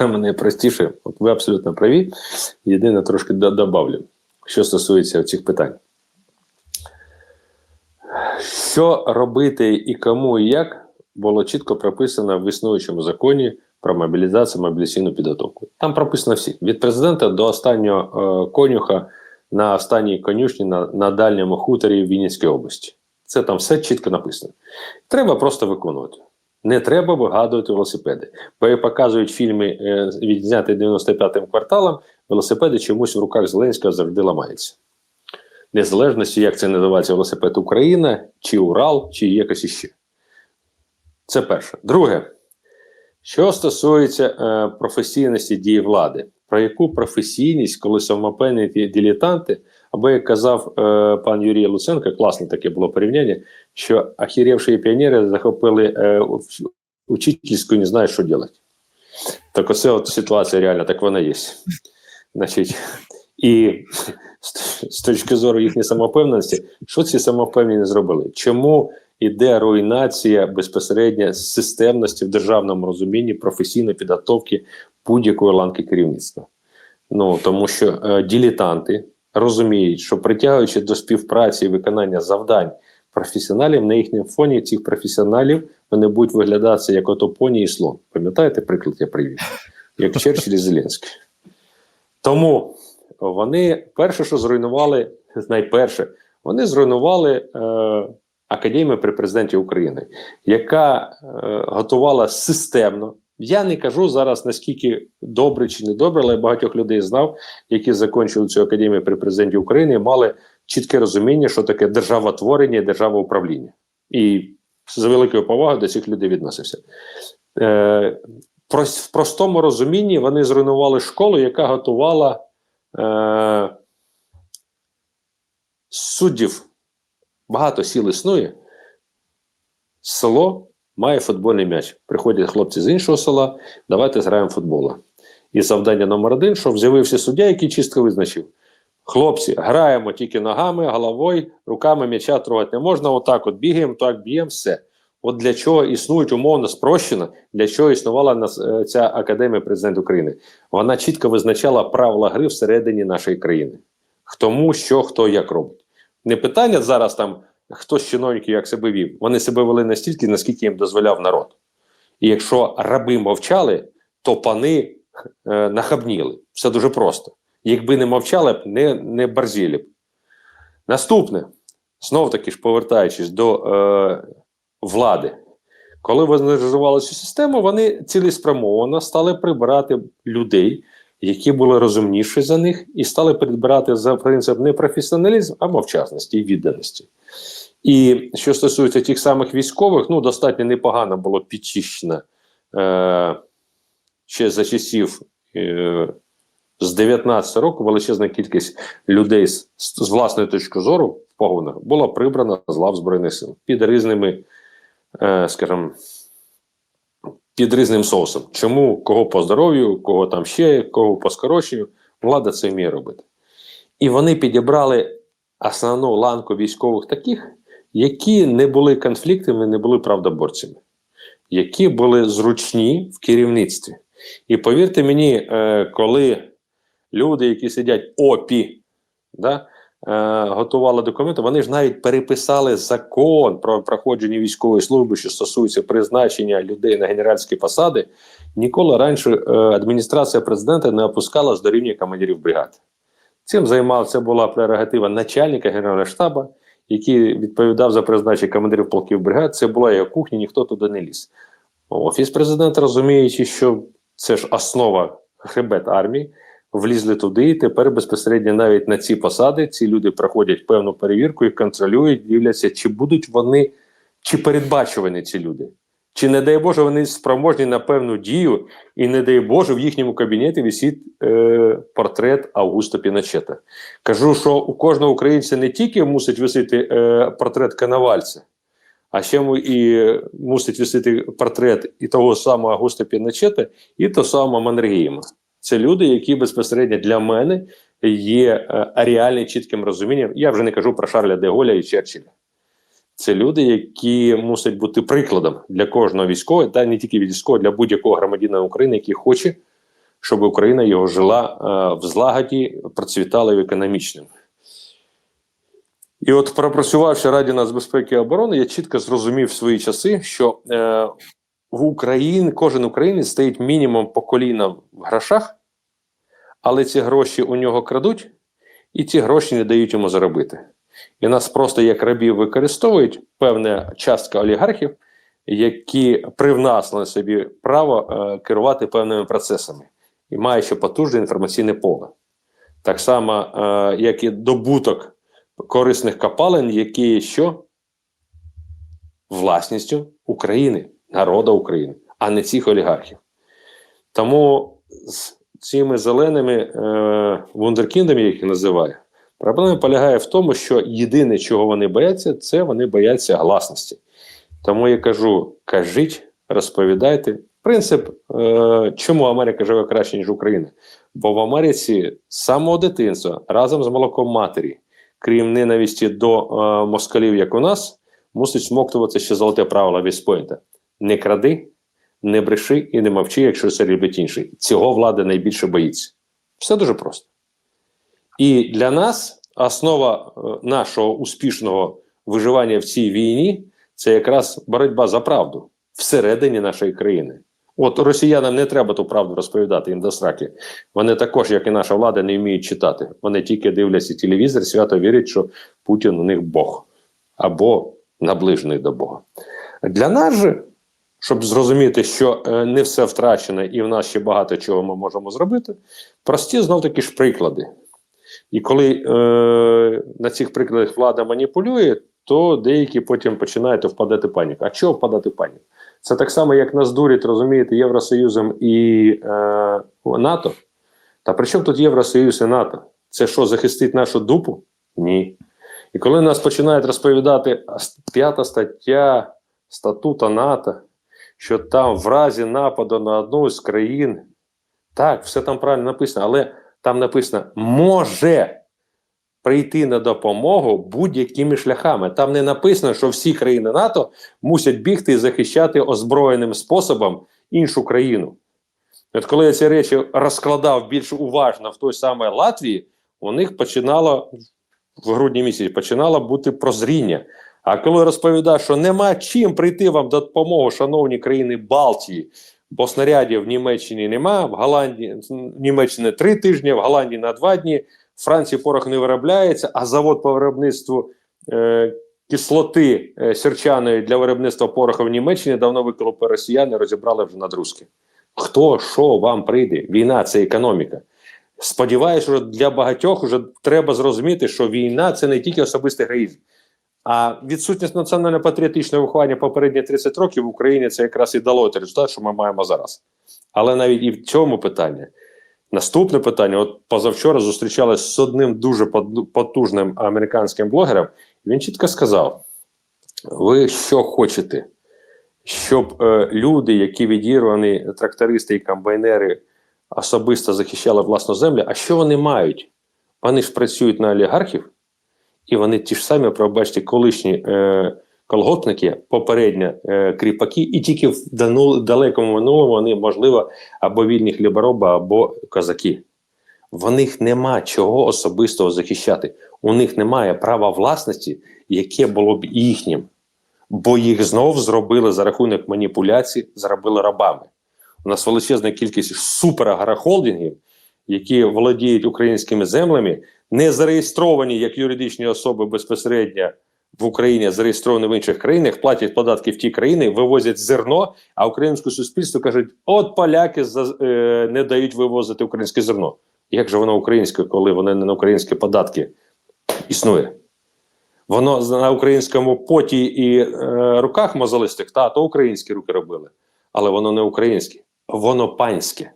Саме найпростіше, от ви абсолютно праві. Єдине трошки до- добавлю, що стосується цих питань. Що робити і кому, і як було чітко прописано в існуючому законі про мобілізацію, мобілізаційну підготовку. Там прописано всі: від президента до останнього е, конюха на останній конюшні на, на дальньому хуторі в Вінницькій області. Це там все чітко написано. Треба просто виконувати. Не треба вигадувати велосипеди. Бо як показують фільми, е, відзняті 95-м кварталом, велосипеди чомусь в руках Зеленського завжди ламаються. Незалежності, як це називається велосипед Україна, чи Урал, чи якось іще. Це перше. Друге, що стосується е, професійності дії влади, про яку професійність, коли самопевні дилетанти, або як казав е, пан Юрій Луценко, класне таке було порівняння, що охеревші піонери захопили е, учительську не знають, що робити. Так оце от ситуація реальна, так вона є. Значить, і з, точки зору їхньої самопевності, що ці самопевні зробили? Чому іде руйнація безпосередньо системності в державному розумінні професійної підготовки будь-якої ланки керівництва? Ну тому що е, дилетанти розуміють, що притягуючи до співпраці і виконання завдань професіоналів, на їхньому фоні цих професіоналів вони будуть виглядатися як ото поні і слон. Пам'ятаєте приклад я привів? Як Черчилль і Зеленський. Тому вони перше, що зруйнували, найперше, вони зруйнували е, Академію при президенті України, яка е, готувала системно. Я не кажу зараз наскільки добре чи не добре, але я багатьох людей знав, які закінчили цю академію при президенті України, мали чітке розуміння, що таке державотворення і державоуправління. І з великою повагою до цих людей відносився. Е, в простому розумінні вони зруйнували школу, яка готувала е, суддів. Багато сіл існує. Село має футбольний м'яч. Приходять хлопці з іншого села, давайте зграємо футбола. І завдання номер один, щоб з'явився суддя, який чітко визначив. Хлопці, граємо тільки ногами, головою, руками м'яча трогати не можна. Отак от бігаємо, так б'ємо, все. От для чого існують умовно спрощено, для чого існувала е, ця академія президента України. Вона чітко визначала правила гри всередині нашої країни. Тому що, хто як робить. Не питання зараз там, хто з чиновників як себе вів. Вони себе вели настільки, наскільки їм дозволяв народ. І якщо раби мовчали, то пани е, нахабніли. Все дуже просто. Якби не мовчали б, не, не барзіли б. Наступне, знов таки ж повертаючись до е, влади, коли вони цю систему, вони цілеспрямовано стали прибирати людей, які були розумніші за них, і стали прибирати за принцип не професіоналізм, а мовчазності і відданості. І що стосується тих самих військових, ну достатньо непогано було підчищено е, ще за часів. Е, з 19 року величезна кількість людей з, з власної точки зору в погонах була прибрана з лав Збройних сил під різними, е, скажімо, під різним соусом. Чому кого по здоров'ю, кого там ще, кого по скороченню, влада це вміє робити. І вони підібрали основну ланку військових таких, які не були конфліктами, не були правдоборцями, які були зручні в керівництві. І повірте мені, е, коли люди, які сидять ОПІ, да, е, готували документи, вони ж навіть переписали закон про проходження військової служби, що стосується призначення людей на генеральські посади. Ніколи раніше е, адміністрація президента не опускалась до рівня командирів бригад. Цим займався була прерогатива начальника Генерального штабу, який відповідав за призначення командирів полків бригад. Це була його кухня, ніхто туди не ліз. Офіс президента, розуміючи, що це ж основа хребет армії, влізли туди, і тепер безпосередньо навіть на ці посади ці люди проходять певну перевірку і контролюють, дивляться, чи будуть вони, чи передбачувані ці люди. Чи, не дай Боже, вони спроможні на певну дію, і не дай Боже, в їхньому кабінеті висить е, портрет Августа Піночета. Кажу, що у кожного українця не тільки мусить висити е, портрет Коновальця, а ще і мусить висити портрет і того самого Августа Піночета, і того самого Маннергейма. Це люди, які безпосередньо для мене є е, реальним чітким розумінням. Я вже не кажу про Шарля де Голля і Черчилля. Це люди, які мусять бути прикладом для кожного військового, та не тільки військового, для будь-якого громадянина України, який хоче щоб Україна його жила е, в злагоді, процвітала в економічному. І от, пропрацювавши Раді нацбезпеки і оборони, я чітко зрозумів в свої часи, що е, в Україні кожен українець стоїть мінімум по коліна в грошах, але ці гроші у нього крадуть, і ці гроші не дають йому заробити. І нас просто як рабів використовують певна частка олігархів, які привнасли собі право е, керувати певними процесами і маючи потужне інформаційне поле. Так само, е, як і добуток корисних копалин, які є що? Власністю України, народу України, а не цих олігархів. Тому з цими зеленими е, вундеркіндами, як їх називаю, проблема полягає в тому, що єдине, чого вони бояться, це вони бояться гласності. Тому я кажу: кажіть, розповідайте. Принцип, е, чому Америка живе краще, ніж Україна? Бо в Америці самого дитинства разом з молоком матері, крім ненависті до е, москалів, як у нас, мусить смоктувати ще золоте правило Віспойнта. Не кради, не бреши і не мовчи, якщо це любить інший. Цього влада найбільше боїться. Все дуже просто. І для нас основа е, нашого успішного виживання в цій війні це якраз боротьба за правду всередині нашої країни. От росіянам не треба ту правду розповідати їм до сраки. Вони також, як і наша влада, не вміють читати. Вони тільки дивляться телевізор, свято вірять, що Путін у них Бог або наближений до Бога. Для нас же, щоб зрозуміти, що е, не все втрачено, і в нас ще багато чого ми можемо зробити, прості знов таки ж приклади. І коли е, на цих прикладах влада маніпулює, то деякі потім починають впадати паніку. А чого впадати в паніку? Це так само, як нас дурять, розумієте, Євросоюзом і е, НАТО. Та при чому тут Євросоюз і НАТО? Це що, захистить нашу дупу? Ні. І коли нас починають розповідати п'ята стаття статута НАТО, що там в разі нападу на одну з країн, так, все там правильно написано, але там написано може прийти на допомогу будь-якими шляхами. Там не написано, що всі країни НАТО мусять бігти і захищати озброєним способом іншу країну. От коли я ці речі розкладав більш уважно в той самій Латвії, у них починало в грудні місяці починало бути прозріння. А коли розповідав, що нема чим прийти вам до допомоги, шановні країни Балтії, бо снарядів в Німеччині нема, в Голландії Німеччини три тижні, в Голландії на два дні, в Франції порох не виробляється, а завод по виробництву е, кислоти е, сірчаної для виробництва пороху в Німеччині давно виколопи росіяни, розібрали вже надрузки. Хто що вам прийде? Війна це економіка. Сподіваюся, що для багатьох вже треба зрозуміти, що війна це не тільки особистий героїзм, а відсутність національно-патріотичного виховання попередні 30 років в Україні це якраз і дало той результат, що ми маємо зараз. Але навіть і в цьому питанні. Наступне питання: от позавчора зустрічалися з одним дуже потужним американським блогером, і він чітко сказав: ви що хочете, щоб е, люди, які відірвані трактористи і комбайнери, особисто захищали власну землю, а що вони мають? Вони ж працюють на олігархів, і вони ті ж самі, пробачте, колишні е, колготники, попередньо е, кріпаки, і тільки в далекому минулому вони, можливо, або вільні хлібороби, або козаки. В них нема чого особистого захищати. У них немає права власності, яке було б їхнім, бо їх знов зробили за рахунок маніпуляцій, зробили рабами. У нас величезна кількість суперагрохолдингів, які володіють українськими землями, не зареєстровані як юридичні особи безпосередньо в Україні, зареєстровані в інших країнах, платять податки в ті країни, вивозять зерно, а українське суспільство кажуть: от поляки е, не дають вивозити українське зерно. Як же воно українське, коли воно не на українські податки існує? Воно на українському поті і е, руках мозолистих, та то українські руки робили, але воно не українське, воно панське.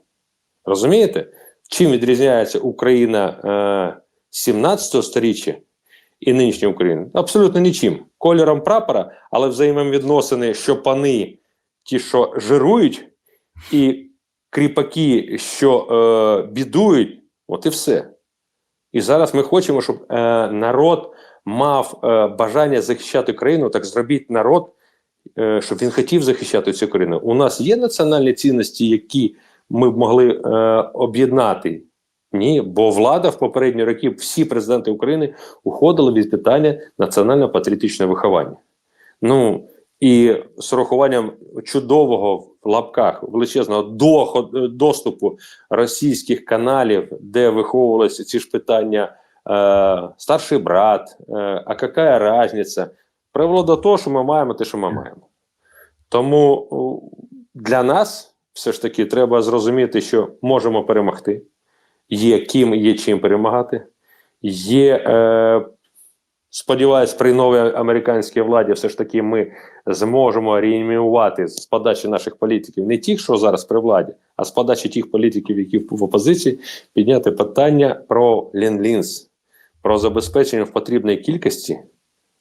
Розумієте? Чим відрізняється Україна е, 17 століття і нинішня Україна? Абсолютно нічим. Кольором прапора, але взаємовідносини, що пани, ті, що жирують, і кріпаки, що е, бідують, от і все. І зараз ми хочемо, щоб е, народ мав е, бажання захищати країну, так зробіть народ, е, щоб він хотів захищати цю країну. У нас є національні цінності, які ми б могли е, об'єднати. Ні, бо влада в попередні роки всі президенти України уходили від питання національно-патріотичного виховання. Ну і з урахуванням чудового в лапках величезного доход, доступу російських каналів, де виховувалися ці ж питання е, старший брат, е, а яка різниця, привело до того, що ми маємо те, що ми маємо. Тому для нас все ж таки треба зрозуміти, що можемо перемогти, є ким, є чим перемагати. Є, е, сподіваюсь, при новій американській владі все ж таки ми зможемо реанімувати з подачі наших політиків не тих, що зараз при владі, а з подачі тих політиків, які в опозиції, підняти питання про ленд-лінз, про забезпечення в потрібній кількості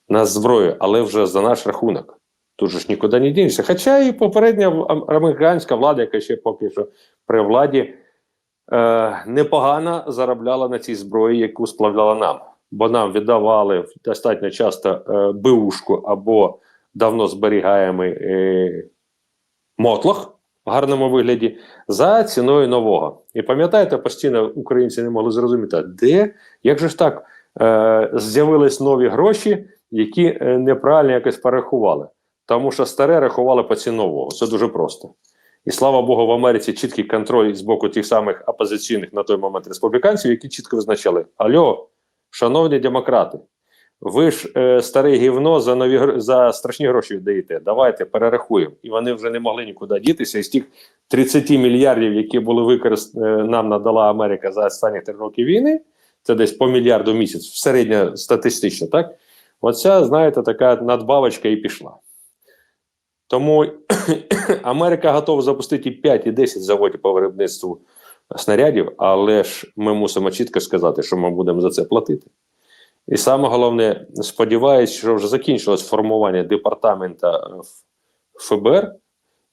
на зброю, але вже за наш рахунок. Тут же ж нікуди не дінешся. Хоча і попередня американська влада, яка ще поки що при владі, е, непогано заробляла на цій зброї, яку сплавляла нам. Бо нам віддавали достатньо часто е, беушку або давно зберігаємий е, мотлох в гарному вигляді за ціною нового. І пам'ятаєте, постійно українці не могли зрозуміти, де, як же ж так е, з'явились нові гроші, які е, неправильно якось порахували. Тому що старе рахували по ціні нового. Це дуже просто. І слава Богу, в Америці чіткий контроль з боку тих самих опозиційних на той момент республіканців, які чітко визначали: Альо, шановні демократи, ви ж е, старе гівно за нові за страшні гроші віддаєте. Давайте перерахуємо. І вони вже не могли нікуди дітися. І з тих 30 мільярдів, які були використані, нам надала Америка за останні три роки війни, це десь по мільярду місяць, середня статистично, так? Оця, знаєте, така надбавочка і пішла. Тому Америка готова запустити і 5, і 10 заводів по виробництву снарядів, але ж ми мусимо чітко сказати, що ми будемо за це платити. І саме головне, сподіваюся, що вже закінчилось формування департамента ФБР,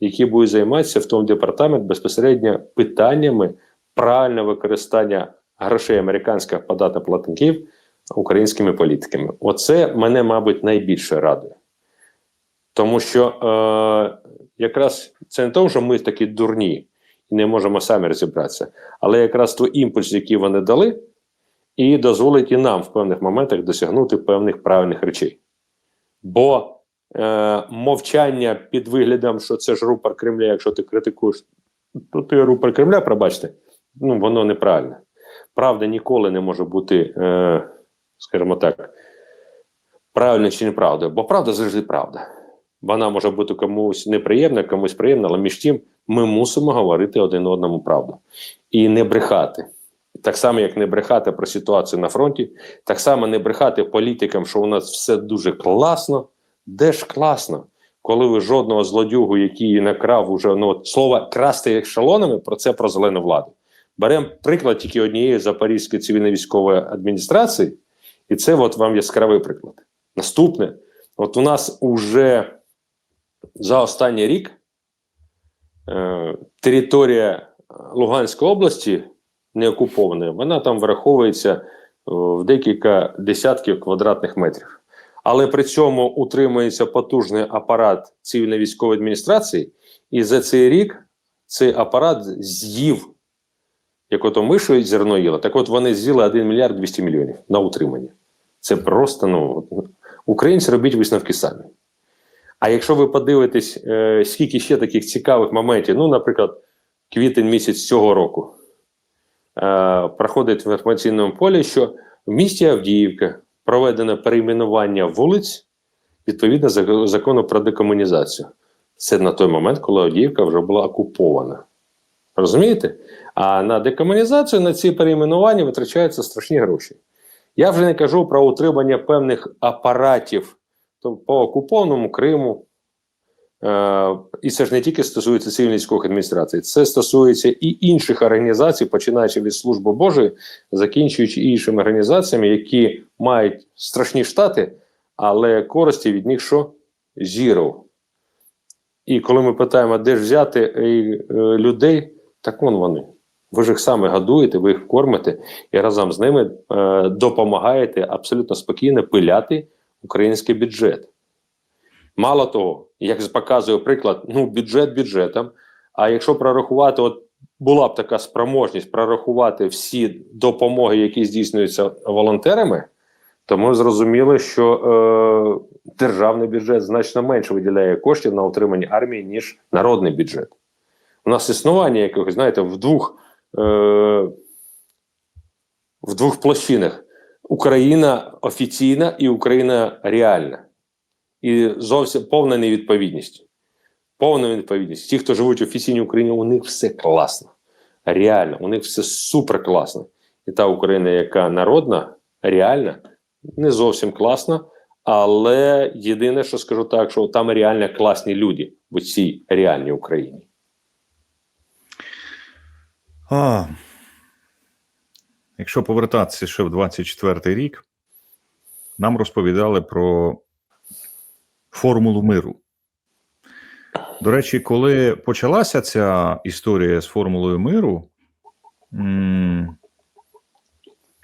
який буде займатися в тому департамент безпосередньо питаннями правильного використання грошей американських податоплатників українськими політиками. Оце мене, мабуть, найбільше радує. Тому що е, якраз це не тому, що ми такі дурні і не можемо самі розібратися, але якраз той імпульс, який вони дали, і дозволить і нам в певних моментах досягнути певних правильних речей. Бо е, мовчання під виглядом, що це ж рупор Кремля, якщо ти критикуєш, то ти рупор Кремля, пробачте, ну воно неправильне. Правда ніколи не може бути, е, скажімо так, правильно чи неправдою, бо правда завжди правда. Вона може бути комусь неприємна, комусь приємна, але між тим ми мусимо говорити один одному правду і не брехати. Так само, як не брехати про ситуацію на фронті, так само не брехати політикам, що у нас все дуже класно. Де ж класно, коли ви жодного злодюгу, який накрав уже ну слово красти ешелонами, про це про зелену владу. Беремо приклад тільки однієї Запорізької цивільно-військової адміністрації, і це от вам яскравий приклад. Наступне, от у нас уже за останній рік е, територія Луганської області не окупована, вона там враховується е, в декілька десятків квадратних метрів. Але при цьому утримується потужний апарат цивільно-військової адміністрації, і за цей рік цей апарат з'їв, як ото мишу зерно їла, так от вони з'їли 1 мільярд 200 мільйонів на утримання. Це просто, ну, українці робіть висновки самі. А якщо ви подивитесь, е, скільки ще таких цікавих моментів, ну, наприклад, квітень місяць цього року, е, проходить в інформаційному полі, що в місті Авдіївка проведено перейменування вулиць відповідно закону про декомунізацію. Це на той момент, коли Авдіївка вже була окупована. Розумієте? А на декомунізацію на ці перейменування витрачаються страшні гроші. Я вже не кажу про утримання певних апаратів по окупованому Криму. Е, і це ж не тільки стосується цивільно-військових адміністрацій, це стосується і інших організацій, починаючи від Служби Божої, закінчуючи іншими організаціями, які мають страшні штати, але користі від них що? Зіро. І коли ми питаємо, де ж взяти е, е, людей, так вон вони. Ви ж їх саме годуєте, ви їх кормите і разом з ними е, допомагаєте абсолютно спокійно пиляти український бюджет. Мало того, як показує приклад, ну бюджет бюджетом. А якщо прорахувати, от була б така спроможність прорахувати всі допомоги, які здійснюються волонтерами, то ми зрозуміли, що е, державний бюджет значно менше виділяє коштів на утримання армії, ніж народний бюджет. У нас існування якогось, знаєте, в двох, е, в двох площинах: Україна офіційна і Україна реальна. І зовсім повна невідповідність. Повна невідповідність. Ті, хто живуть в офіційній Україні, у них все класно. Реально, у них все супер класно. І та Україна, яка народна, реальна, не зовсім класна. Але єдине, що скажу так, що там реально класні люди в цій реальній Україні. А, якщо повертатися ще в 24-й рік, нам розповідали про формулу миру. До речі, коли почалася ця історія з формулою миру,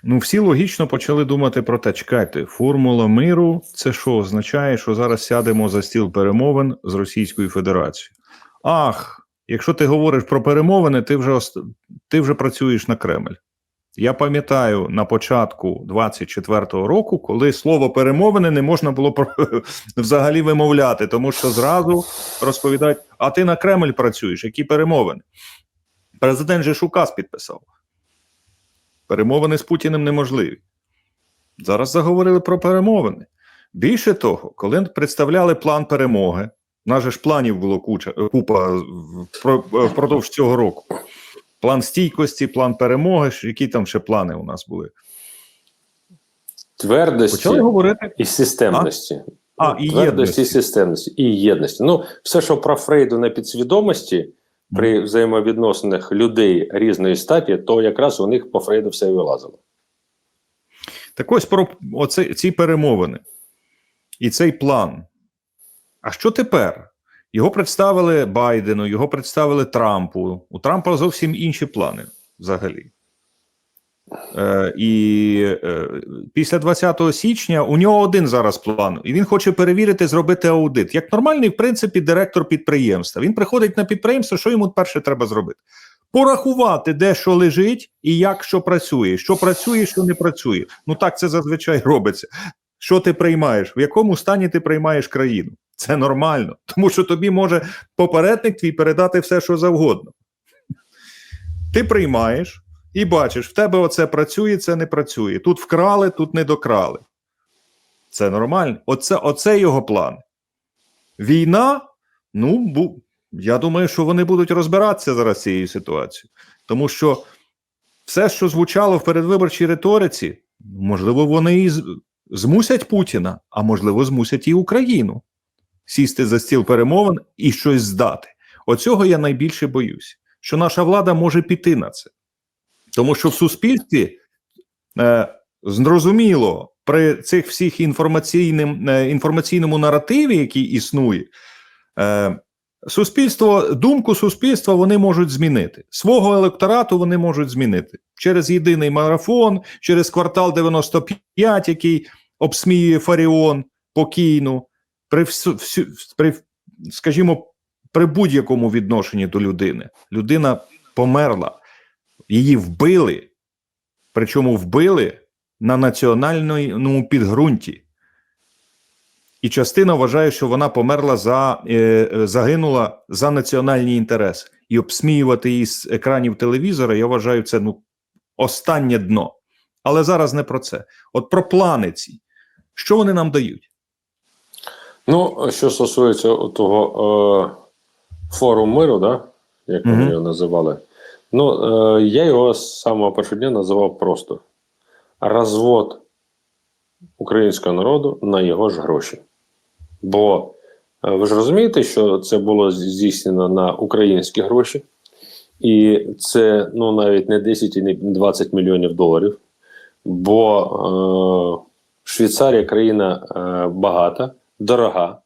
ну, всі логічно почали думати про те, чекайте, формула миру це що означає, що зараз сядемо за стіл перемовин з Російською Федерацією. Ах, якщо ти говориш про перемовини, ти вже, ти вже працюєш на Кремль. Я пам'ятаю на початку 24-го року, коли слово перемовини не можна було про- взагалі вимовляти, тому що зразу розповідають: а ти на Кремль працюєш, які перемовини? Президент же ж указ підписав. Перемовини з Путіним неможливі. Зараз заговорили про перемовини. Більше того, коли представляли план перемоги, у нас же ж планів було куча, купа впродовж цього року. План стійкості, план перемоги, які там ще плани у нас були. Твердості Почали говорити. і системності. А, і Твердості єдності. і системності. І єдності. Ну, все, що про Фрейду на підсвідомості при взаємовідносинах людей різної статі, то якраз у них по Фрейду все і вилазило. Так ось про оце, ці перемовини і цей план. А що тепер? Його представили Байдену, його представили Трампу. У Трампа зовсім інші плани взагалі. Е, і е, після 20 січня у нього один зараз план, і він хоче перевірити, зробити аудит. Як нормальний, в принципі, директор підприємства. Він приходить на підприємство, що йому перше треба зробити? Порахувати, де що лежить і як що працює, що працює, що не працює. Ну так це зазвичай робиться. Що ти приймаєш? В якому стані ти приймаєш країну? Це нормально, тому що тобі може попередник твій передати все, що завгодно. Ти приймаєш і бачиш, в тебе оце працює, це не працює. Тут вкрали, тут не докрали. Це нормально. Оце, оце його план. Війна, ну, бу, я думаю, що вони будуть розбиратися зараз цією ситуацією. Тому що все, що звучало в передвиборчій риториці, можливо, вони і змусять Путіна, а можливо, змусять і Україну сісти за стіл перемовин і щось здати. Оцього я найбільше боюсь, що наша влада може піти на це. Тому що в суспільстві е, зрозуміло, при цих всіх інформаційним, е, інформаційному наративі, який існує, е, суспільство, думку суспільства вони можуть змінити. Свого електорату вони можуть змінити через єдиний марафон, через квартал 95, який обсміює Фаріон покійну, при, всю, при скажімо, при будь-якому відношенні до людини. Людина померла, її вбили, причому вбили на національному підґрунті. І частина вважає, що вона померла за е, е, загинула за національні інтереси. І обсміювати її з екранів телевізора, я вважаю, це ну останнє дно. Але зараз не про це. От про плани ці. Що вони нам дають? Ну, що стосується того е, форум миру, да? як вони Мгм. його називали, ну, е, я його з самого першого дня називав просто розвод українського народу на його ж гроші. Бо е, ви ж розумієте, що це було здійснено на українські гроші, і це ну, навіть не 10 і не 20 мільйонів доларів. Бо е, Швейцарія країна е, багата, дорога,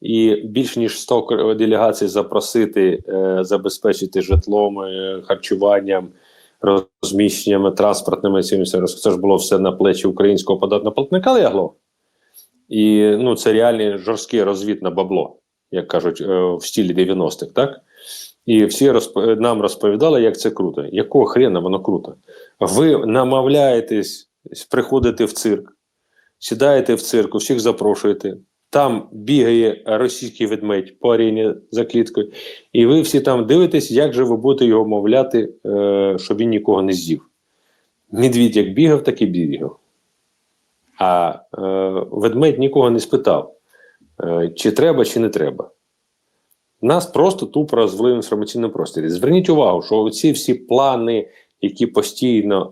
і більш ніж 100 делегацій запросити, е, забезпечити житлом, е, харчуванням, розміщеннями, транспортними всіма. Це ж було все на плечі українського податного платника лягло. І ну, це реальний жорсткий розвід на бабло, як кажуть, е, в стілі 90-х, так? І всі розп... нам розповідали, як це круто. Якого хрена воно круто? Ви намовляєтесь приходити в цирк, сідаєте в цирку, всіх запрошуєте. Там бігає російський ведмедь по арені за кліткою, і ви всі там дивитесь, як же ви будете його мовляти, е, щоб він нікого не з'їв. Медвідь як бігав, так і бігав. А е, ведмедь нікого не спитав, е, чи треба, чи не треба. Нас просто тупо розвели в інформаційному просторі. Зверніть увагу, що ці всі плани, які постійно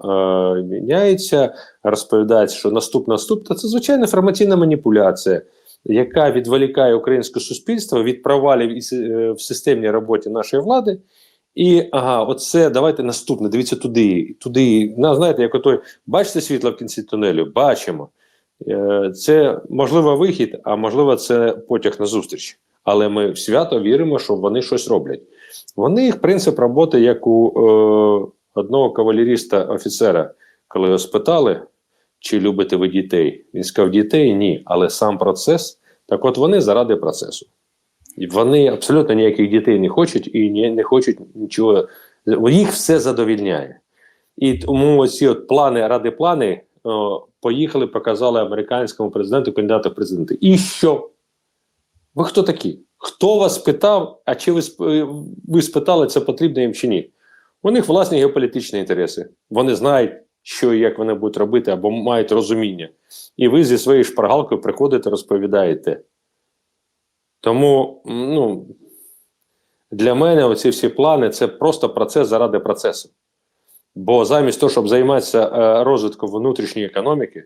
е, міняються, розповідають, що наступ наступ, це звичайна інформаційна маніпуляція, яка відволікає українське суспільство від провалів е, в системній роботі нашої влади. І ага, оце давайте наступне. Дивіться туди, туди. На, знаєте, як отой, бачите світло в кінці тунелю? Бачимо. Е, Це можливо вихід, а можливо, це потяг на зустріч. Але ми свято віримо, що вони щось роблять. Вони їх принцип роботи, як у е, одного кавалеріста офіцера, коли його спитали, чи любите ви дітей. Він сказав: дітей ні, але сам процес. Так от вони заради процесу. І вони абсолютно ніяких дітей не хочуть і не, не хочуть нічого. Їх все задовільняє. І тому ці от плани ради плани о, поїхали, показали американському президенту, кандидату в президенти. І що? Ви хто такі? Хто вас питав, а чи ви, ви спитали, це потрібно їм чи ні? У них власні геополітичні інтереси. Вони знають, що і як вони будуть робити, або мають розуміння. І ви зі своєю шпаргалкою приходите, розповідаєте. Тому ну, для мене оці всі плани це просто процес заради процесу. Бо замість того, щоб займатися е, розвитком внутрішньої економіки,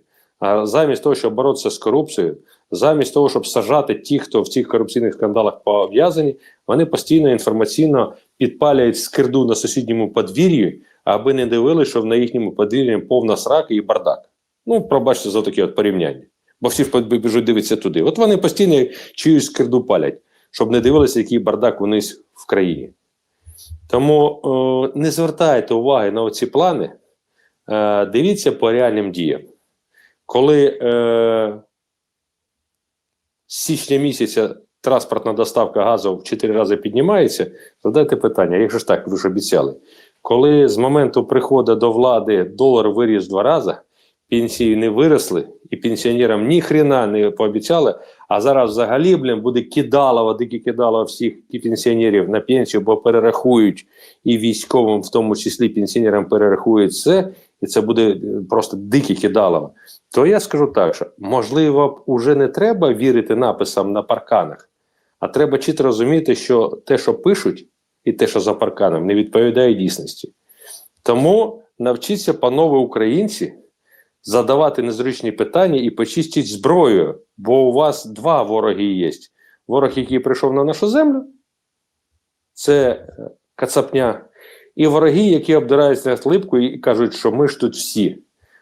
замість того, щоб боротися з корупцією, замість того, щоб сажати ті, хто в цих корупційних скандалах пов'язані, вони постійно інформаційно підпалюють скирду на сусідньому подвір'ї, аби не дивилися, що на їхньому подвір'ї повна срака і бардак. Ну, пробачте за таке от порівняння. Бо всі біжуть дивитися туди. От вони постійно чиюсь скирду палять, щоб не дивилися, який бардак вниз в країні. Тому е, не звертайте уваги на оці плани, е, дивіться по реальним діям. Коли е, з січня місяця транспортна доставка газу в 4 рази піднімається, задайте питання, як же ж так, ви ж обіцяли? Коли з моменту приходу до влади долар виріс два рази, пенсії не виросли, і пенсіонерам ні хрена не пообіцяли, а зараз взагалі блін, буде кидалово, дике кидалово всіх пенсіонерів на пенсію, бо перерахують і військовим, в тому числі пенсіонерам перерахують все, і це буде е, просто дике кидалово. То я скажу так, що можливо, вже не треба вірити написам на парканах, а треба чітко розуміти, що те, що пишуть, і те, що за парканом, не відповідає дійсності. Тому навчіться, панове українці, задавати незручні питання і почистіть зброю, бо у вас два вороги є. Ворог, який прийшов на нашу землю, це е, кацапня, і вороги, які обдираються липку і кажуть, що ми ж тут всі.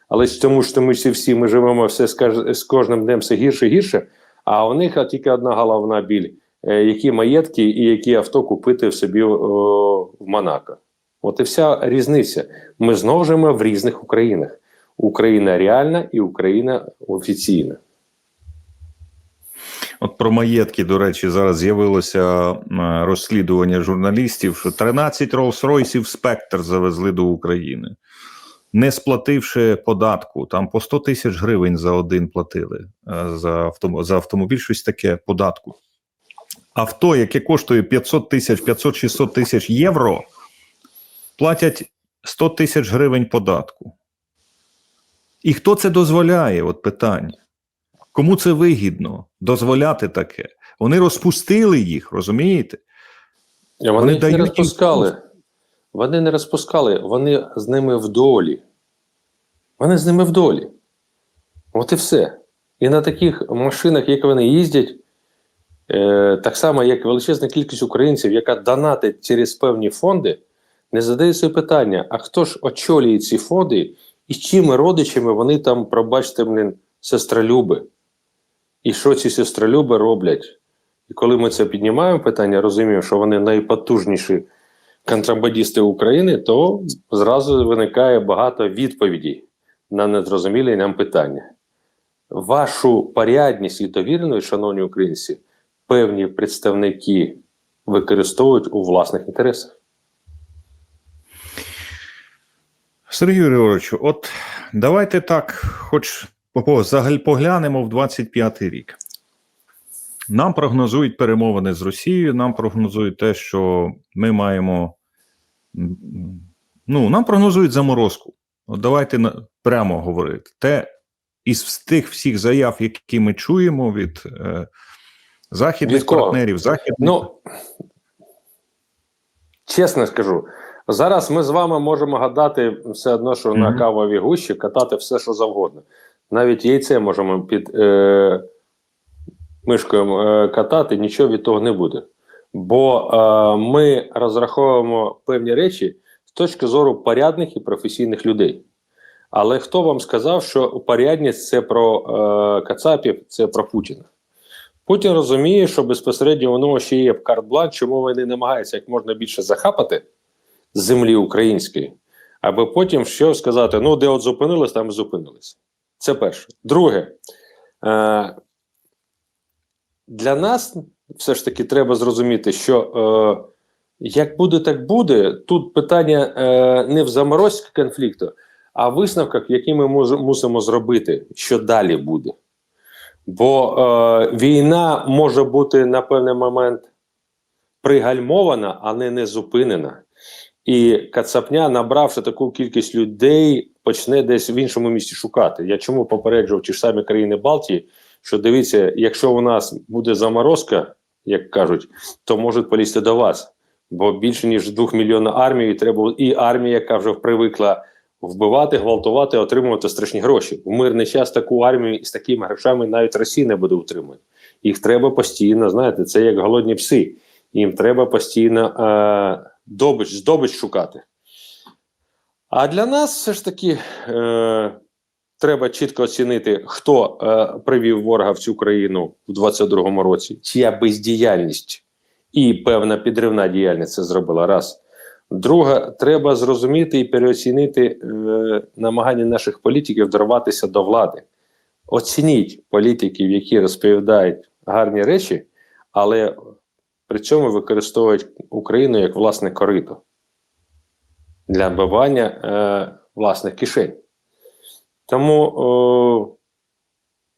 Але ж тому, що ми всі всі ми живемо все з, кожним днем все гірше і гірше, а у них тільки одна головна біль: е, які маєтки і які авто купити в собі в Монако. От і вся різниця. Ми знову живемо в різних Українах. Україна реальна і Україна офіційна. От про маєтки, до речі, зараз з'явилося е, розслідування журналістів, що 13 Rolls-Royceів Спектр завезли до України, не сплативши податку. Там по 100 тисяч гривень за один платили е, за, за автомобіль, щось таке податку. Авто, яке коштує 500 тисяч, 500-600 тисяч євро, платять 100 тисяч гривень податку. І хто це дозволяє? От питання. Кому це вигідно дозволяти таке? Вони розпустили їх, розумієте? Вони, Вони їх не дають їм розпускали. Вони не розпускали, вони з ними в долі. Вони з ними в долі. От і все. І на таких машинах, як вони їздять, е, так само, як величезна кількість українців, яка донатить через певні фонди, не задає собі питання: а хто ж очолює ці фонди, і з чими родичами вони там, пробачте, блін, сестролюби? І що ці сестролюби роблять? І коли ми це піднімаємо питання, розуміємо, що вони найпотужніші контрабандисти України, то зразу виникає багато відповідей на незрозумілі нам питання. Вашу порядність і довіреність, шановні українці, певні представники використовують у власних інтересах. Сергію Григоровичу, от давайте так, хоч поглянемо в 25-й рік. Нам прогнозують перемовини з Росією, нам прогнозують те, що ми маємо. Ну, нам прогнозують заморозку. От давайте прямо говорити. Те із тих всіх заяв, які ми чуємо від е, західних Від партнерів, західних Ну чесно скажу, зараз ми з вами можемо гадати все одно, що на Мгм. кавовій гущі катати все, що завгодно. Навіть яйце можемо під е, мишкою е, катати, нічого від того не буде. Бо е, ми розраховуємо певні речі з точки зору порядних і професійних людей. Але хто вам сказав, що порядність це про е, Кацапів, це про Путіна? Путін розуміє, що безпосередньо нього ще є карт-бланк, чому вони намагаються як можна більше захапати землі української, аби потім що сказати: ну, де от зупинились, там і зупинились. Це перше. Друге, е, для нас все ж таки треба зрозуміти, що е, як буде, так буде. Тут питання е, не в заморозці конфлікту, а в висновках, які ми мусимо зробити, що далі буде. Бо війна може бути на певний момент пригальмована, а не не зупинена. І Кацапня, набравши таку кількість людей, почне десь в іншому місці шукати. Я чому попереджував ті ж самі країни Балтії, що дивіться, якщо у нас буде заморозка, як кажуть, то можуть полізти до вас. Бо більше ніж двох мільйонів армії треба і армія, яка вже привикла вбивати, гвалтувати, отримувати страшні гроші. У мирний час таку армію з такими грошами навіть Росія не буде утримувати. Їх треба постійно, знаєте, це як голодні пси. Їм треба постійно е, добич, здобич шукати. А для нас все ж таки е, треба чітко оцінити, хто е, привів ворога в цю країну в 22-му році, чия бездіяльність і певна підривна діяльність це зробила раз. Друге, треба зрозуміти і переоцінити е, намагання наших політиків дорватися до влади. Оцініть політиків, які розповідають гарні речі, але при цьому використовують Україну як власне корито для вбивання е, власних кишень. Тому о,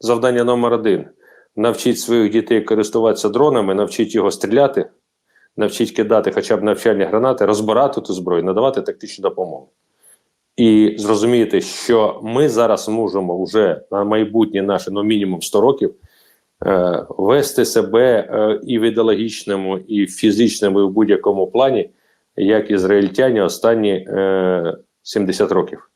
завдання номер один: навчіть своїх дітей користуватися дронами, навчіть його стріляти, навчіть кидати хоча б навчальні гранати, розбирати ту зброю, надавати тактичну допомогу. І зрозуміти, що ми зараз можемо вже на майбутнє наше, ну мінімум 100 років, е, вести себе е, і в ідеологічному, і в фізичному, і в будь-якому плані, як ізраїльтяні останні е, 70 років.